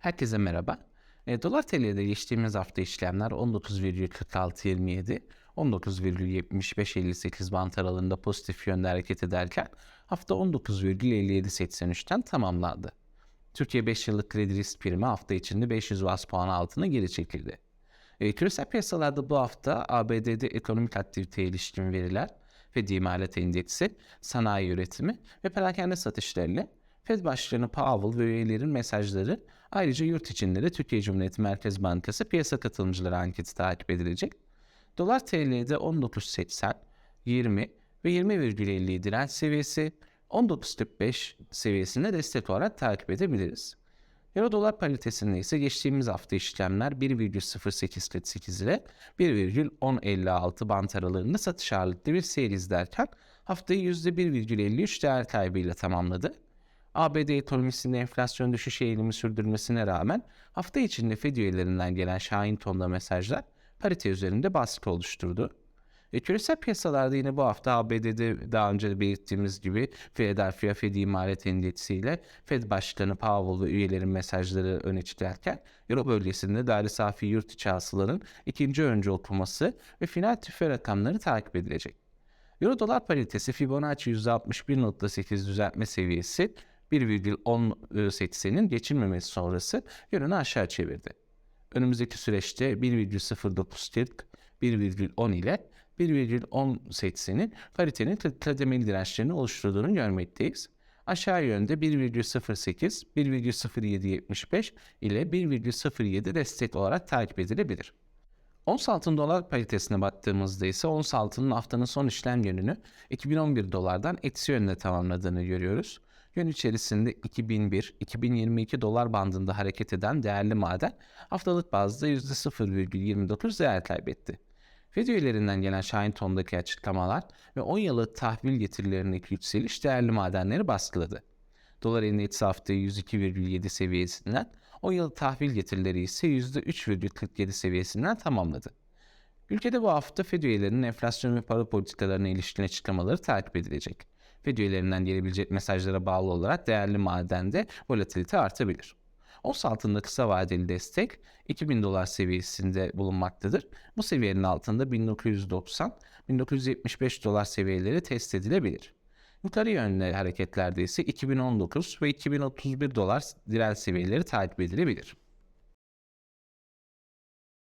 Herkese merhaba. E, Dolar TL'de geçtiğimiz hafta işlemler 19,4627, 19,7558 bant aralığında pozitif yönde hareket ederken hafta 19,5783'ten tamamlandı. Türkiye 5 yıllık kredi risk primi hafta içinde 500 bas puan altına geri çekildi. E, küresel piyasalarda bu hafta ABD'de ekonomik aktiviteye ilişkin veriler, Fed imalat endeksi, sanayi üretimi ve perakende satışlarıyla Fed Başkanı Powell ve üyelerin mesajları ayrıca yurt içinde de Türkiye Cumhuriyeti Merkez Bankası piyasa katılımcıları anketi takip edilecek. Dolar TL'de 19.80, 20 ve 20,50 direnç seviyesi 19.45 seviyesinde destek olarak takip edebiliriz. Euro dolar paritesinde ise geçtiğimiz hafta işlemler 1,0848 ile 1,1056 bant aralığında satış ağırlıklı bir seyir izlerken haftayı %1,53 değer kaybıyla tamamladı. ABD ekonomisinde enflasyon düşüş eğilimi sürdürmesine rağmen hafta içinde Fed üyelerinden gelen şahin tonda mesajlar parite üzerinde baskı oluşturdu. E, küresel piyasalarda yine bu hafta ABD'de daha önce belirttiğimiz gibi Philadelphia Fed imalat endeksiyle Fed Başkanı Powell ve üyelerin mesajları öne çıkarken Euro bölgesinde gayri safi yurt içi hasılanın ikinci önce okuması ve final tüfe rakamları takip edilecek. Euro dolar paritesi Fibonacci %61.8 düzeltme seviyesi 1,1080'in geçilmemesi sonrası yönünü aşağı çevirdi. Önümüzdeki süreçte 1,0940, 1,10 ile 1,1080'in paritenin kademeli dirençlerini oluşturduğunu görmekteyiz. Aşağı yönde 1,08, 1,0775 ile 1,07 destek olarak takip edilebilir. Ons altın dolar paritesine baktığımızda ise ons altının haftanın son işlem yönünü 2011 dolardan eksi yönde tamamladığını görüyoruz. Gün içerisinde 2001-2022 dolar bandında hareket eden değerli maden haftalık bazda %0,29 değer kaybetti. Fed üyelerinden gelen Şahin tondaki açıklamalar ve 10 yıllık tahvil getirilerindeki yükseliş değerli madenleri baskıladı. Dolar endeksi haftayı 102,7 seviyesinden, 10 yıllık tahvil getirileri ise %3,47 seviyesinden tamamladı. Ülkede bu hafta Fed üyelerinin enflasyon ve para politikalarına ilişkin açıklamaları takip edilecek. Fed üyelerinden gelebilecek mesajlara bağlı olarak değerli madende volatilite artabilir. Ons altında kısa vadeli destek 2000 dolar seviyesinde bulunmaktadır. Bu seviyenin altında 1990-1975 dolar seviyeleri test edilebilir. Yukarı yönlü hareketlerde ise 2019 ve 2031 dolar direnç seviyeleri takip edilebilir.